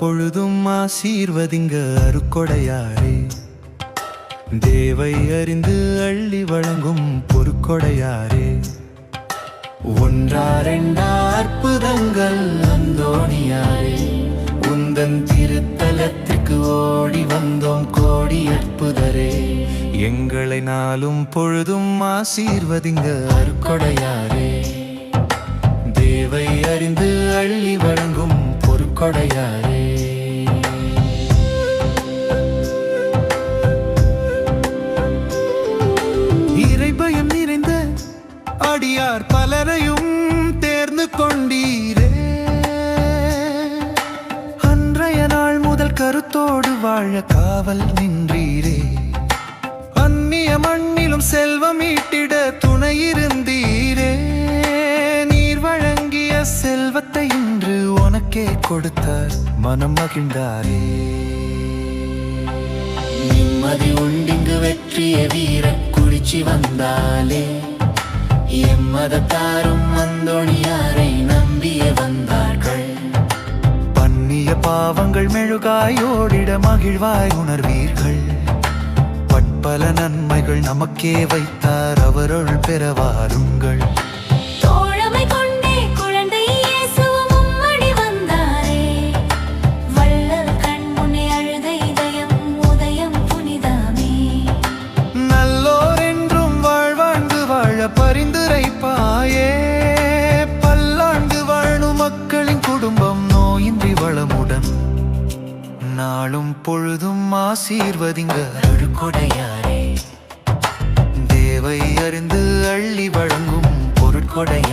எப்பொழுதும் ஆசீர்வதிங்க அருக்கொடையாரே. தேவை அறிந்து அள்ளி வழங்கும் பொறுக்கொடையாரே ஒன்றா ரெண்டா அற்புதங்கள் அந்தோணியாரே. உந்தன் திருத்தலத்திற்கு ஓடி வந்தோம் கோடி அற்புதரே. எங்களை நாளும் பொழுதும் ஆசீர்வதிங்க அருக்கொடையாரே. தேவை அறிந்து அள்ளி வழங்கும் பொறுக்கொடையாரே அடியார் பலரையும் தேர்ந்து கொண்டீரே. அன்றைய நாள் முதல் கருத்தோடு வாழ காவல் நின்றீரே. அந்நிய மண்ணிலும் செல்வம் ஈட்டிட துணை இருந்தீரே. நீர் வழங்கிய செல்வத்தை இன்று உனக்கே கொடுத்தார் மனம் மகிழ்ந்தாரே. நிம்மதி உண்டிங்கு வெற்றிய வீர குறிச்சி வந்தாலே. எம்மதத்தாரும் மந்தோணியாரை நம்பிய வந்தார்கள். பண்ணிய பாவங்கள் மெழுகாயோடிட மகிழ்வாய் உணர்வீர்கள். பற்பல நன்மைகள் நமக்கே வைத்தார் அவருள் பெற வாருங்கள் நாளும் பொழுதும் ஆசீர்வதிங்க. அருள்கொடையாரே தேவை அறிந்து அள்ளி வழங்கும் பொருட்கொடையாரே.